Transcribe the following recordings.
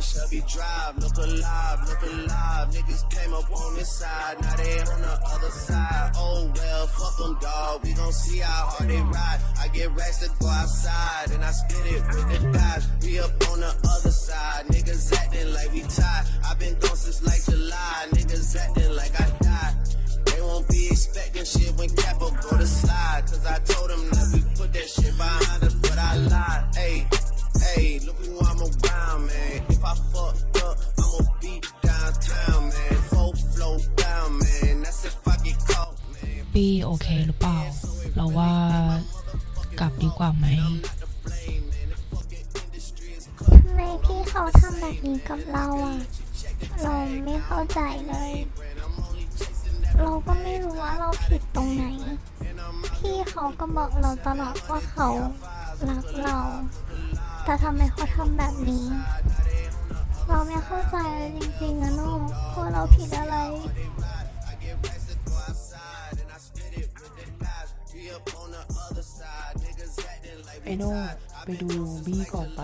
down Shelby Drive. Look alive, look alive. Niggas came up on this side, now they on the other side. Oh well, fuck them, dawg. We gon' see how hard they ride. I get racks to go outside, and I spit it with the guys. We up on the other side. Niggas acting like we tied. i been gone since like July. Niggas acting like I died. They won't be expecting shit when Capo go to slide. Cause I told them that we put that shit behind us, but I lied. Hey, hey, look who I'm around, โอเคหรือเปล่า เราว่ากลับดีกว่าไหม ทำไมพี่เขาทำแบบนี้กับเราอะ เราไม่เข้าใจเลย เราก็ไม่รู้ว่าเราผิดตรงไหน พี่เขาก็บอกเราตลอดว่าเขารักเรา แต่ทำไมเขาทำแบบนี้ เราไม่เข้าใจเลยจริงๆนะลูกว่าเราผิดอะไร ไอโน่ไปดูบี้ก่อนไป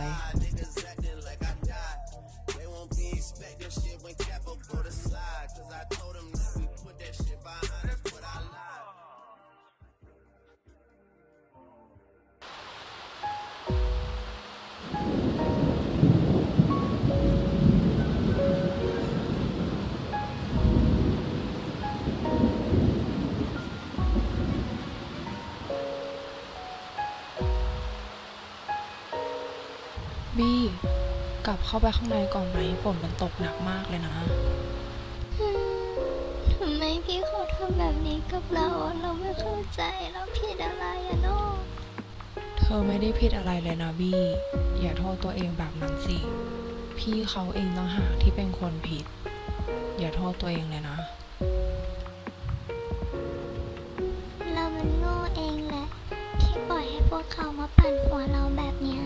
กลับเข้าไปข้างในก่อนไหมฝนมันตกหนักมากเลยนะ ทำไมพี่เขาทำแบบนี้กับเราอะเราไม่เข้าใจเราผิดอะไรอะน้องเธอไม่ได้ผิดอะไรเลยนะบี้ อย่าโทษตัวเองแบบนั้นสิ พี่เขาเองต่างหากที่เป็นคนผิด อย่าโทษตัวเองเลยนะ เรามันโง่เองแหละที่ปล่อยให้พวกเขามาปั่นหัวเราแบบเนี้ย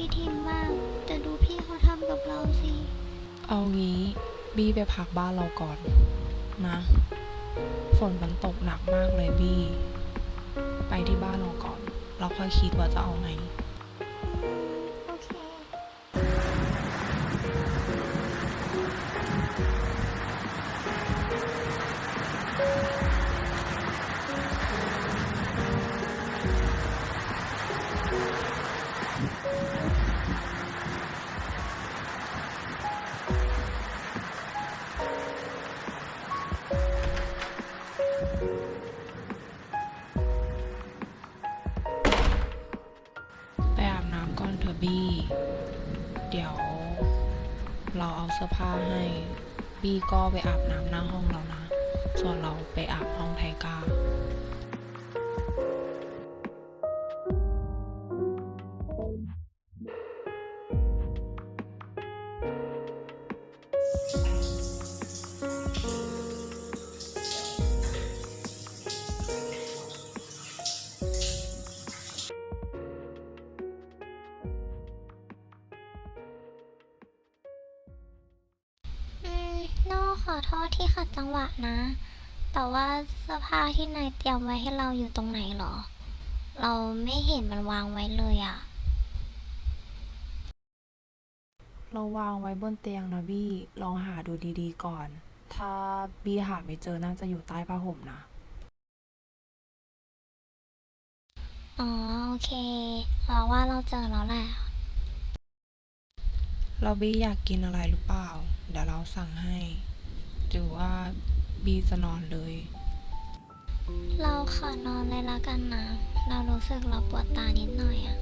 พี่ทิมมากแต่ดูพี่เขาทำกับเราสิ เอางี้บี้ไปพักบ้านเราก่อน นะ ฝนมันตกหนักมากเลยบี้ ไปที่บ้านเราก่อน เราค่อยคิดว่าจะเอาไง ไปอาบน้ำก่อนเถอะบี้ เดี๋ยว เราเอาเสื้อผ้าให้ บี้ก็ไปอาบน้ำหน้าห้องเรานะ ส่วนเราไปอาบห้องไทก้า อโทษที่ขัดจังหวะนะ แต่ว่าเสื้อผ้าที่นายเตรียมไว้ให้เราอยู่ตรงไหนหรอ เราไม่เห็นมันวางไว้เลยอะเราวางไว้บนเตียงนะบี้ลองหาดูดีๆก่อน ถ้าบี้หาไม่เจอน่าจะอยู่ใต้ผ้าห่มนะ อ๋อโอเค เราว่าเราเจอแล้วแหละ เราบี้อยากกินอะไรหรือเปล่า เดี๋ยวเราสั่งให้ หรือว่าบีจะนอนเลย เราขอนอนเลยละกันนะ เรารู้สึกเราปวดตานิดหน่อยอะ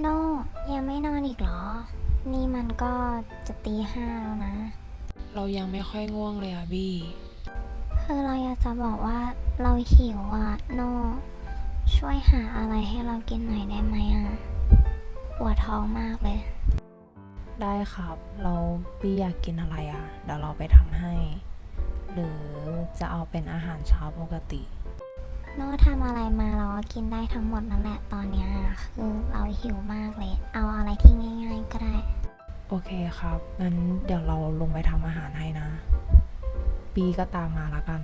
โน่ยังไม่นอนอีกเหรอ นี่มันก็จะตีห้าแล้วนะ เรายังไม่ค่อยง่วงเลยอะบี้คือเราอยากจะบอกว่าเราหิวอะโน่ช่วยหาอะไรให้เรากินหน่อยได้ไหมอะปวดท้องมากเลย ได้ครับ เราบี้อยากกินอะไรอะเดี๋ยวเราไปทำให้บหรือจะเอาเป็นอาหารเช้าปกติ โน่ทำอะไรมาเราก็กินได้ทั้งหมดนั่นแหละตอนเนี้ยคือเราหิวมากเลย เอาอะไรที่ง่าย ๆ ก็ได้ โอเคครับ งั้นเดี๋ยวเราลงไปทำอาหารให้นะ ปีก็ตามมาละกัน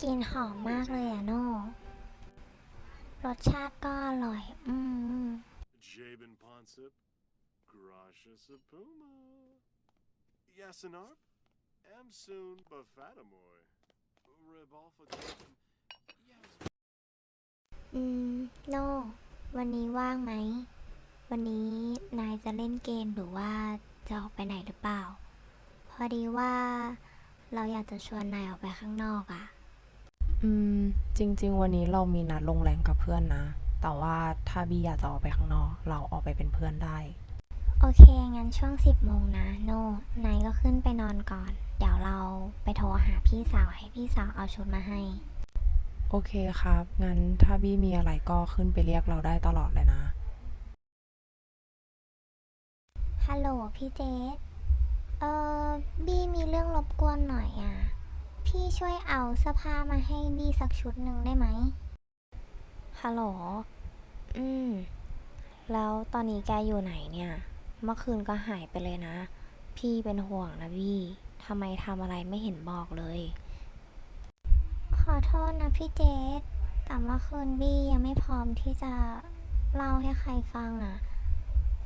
กลินหอมมากเลยอะโน่ รสชาติก็อร่อย อืม Jabin Ponsip. Grasha Sapuma. Yasinarp. Amsoon Bafatamoy. Rebalfa Kapin. Yes. อืม โน่ วันนี้ว่างไหม วันนี้นายจะเล่นเกมหรือว่าจะออกไปไหนหรือเปล่า พอดีว่าเราอยากจะชวนนายออกไปข้างนอกอะ อืม จริง ๆ วันนี้เรามีนัดลงแรงกับเพื่อนนะ แต่ว่าถ้าบีอยากจะออกไปข้างนอก เราออกไปเป็นเพื่อนได้ โอเค งั้นช่วงสิบโมงนะ โน่นายก็ขึ้นไปนอนก่อน เดี๋ยวเราไปโทรหาพี่สาวให้พี่สาวเอาชุดมาให้ โอเคครับ งั้นถ้าบี้มีอะไรก็ขึ้นไปเรียกเราได้ตลอดเลยนะ ฮัลโหลพี่เจสเออบี้มีเรื่องรบกวนหน่อยอะ พี่ช่วยเอาเสื้อผ้ามาให้บี้สักชุดหนึ่งได้ไหมฮัลโหล อืม แล้วตอนนี้แกอยู่ไหนเนี่ย เมื่อคืนก็หายไปเลยนะ พี่เป็นห่วงนะบี้ทำไมทำอะไรไม่เห็นบอกเลย ขอโทษนะพี่เจสแต่เมื่อคืนบี้ยังไม่พร้อมที่จะเล่าให้ใครฟังอะ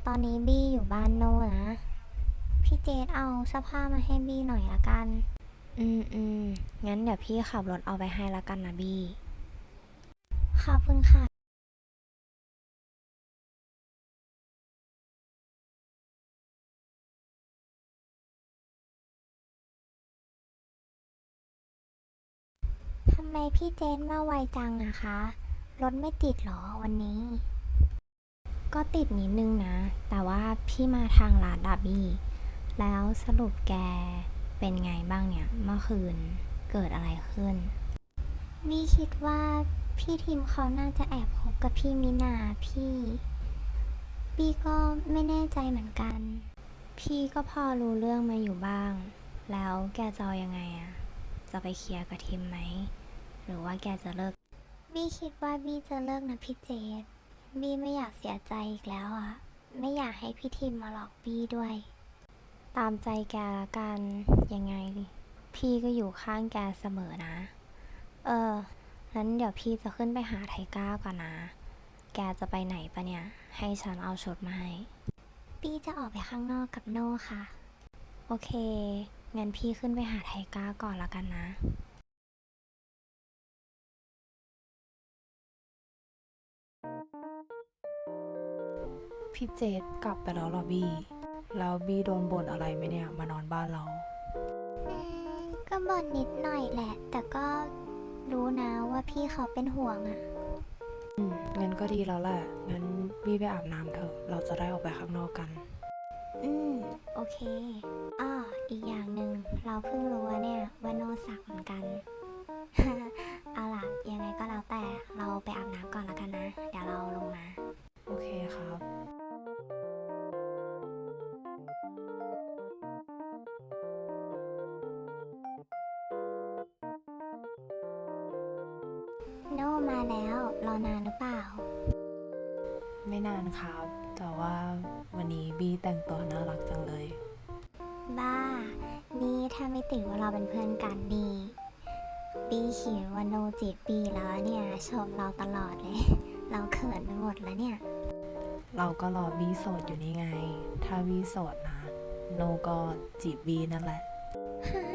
ตอนนี้บี้อยู่บ้านโน่นะ พี่เจสเอาเสื้อผ้ามาให้บี้หน่อยละกัน อืมอืมงั้นเดี๋ยวพี่ขับรถเอาไปให้ละกันนะบี้ขอบคุณค่ะ ทำไมพี่เจนมาไวจังอะคะ รถไม่ติดหรอวันนี้ ก็ติดนิดนึงนะ แต่ว่าพี่มาทางลาดดาบี้ แล้วสรุปแก เป็นไงบ้างเนี่ยเมื่อคืนเกิดอะไรขึ้นมี่คิดว่าพี่ทิมเขาน่าจะแอบคบกับพี่มินาพี่ พี่ก็ไม่แน่ใจเหมือนกัน พี่ก็พอรู้เรื่องมาอยู่บ้าง แล้วแกจะเอายังไงอะจะไปเคลียร์กับทิมไหม หรือว่าแกจะเลิกบี้คิดว่าบี้จะเลิกนะพี่เจดบี้ไม่อยากเสียใจอีกแล้วอะไม่อยากให้พี่ทิมมาหลอกบี้ด้วย ตามใจแกละกัน ยังไง พี่ก็อยู่ข้างแกเสมอนะ เออ งั้นเดี๋ยวพี่จะขึ้นไปหาไทก้าก่อนนะ แกจะไปไหนปะเนี่ย ให้ฉันเอาชุดมาให้ พี่จะออกไปข้างนอกกับโน่ค่ะ โอเค งั้นพี่ขึ้นไปหาไทก้าก่อนละกันนะพี่เจษกลับไปแล้วเหรอบี้ แล้วบี้โดนบ่นอะไรไหมเนี่ยมานอนบ้านเรา อืมก็บ่นนิดหน่อยแหละ แต่ก็รู้นะว่าพี่เขาเป็นห่วงอะ่ะอืมงั้นก็ดีแล้วแหละ งั้นบี้ไปอาบน้ำเถอะ เราจะได้ออกไปข้างนอกกัน อืม โอเคอ้ออีกอย่างหนึ่งเราเพิ่งรู้ว่าเนี่ยว่าโนสักเหมือนกัน เอาล่ะ โน่มาแล้ว รอนานหรือเปล่า ไม่นานครับ แต่ว่าวันนี้บี้แต่งตัวน่ารักจังเลย บ้า นี่ถ้าไม่ติดว่าเราเป็นเพื่อนกันนี่ปีขิดว่าโนจีบปีแล้วเนี่ยชมเราตลอดเลย เราเขินไปหมดแล้วเนี่ย เราก็รอบี้โสดอยู่นี่ไง ถ้าบี้โสดนะ โนก็จีบบี้นั่นแหละ ฮะ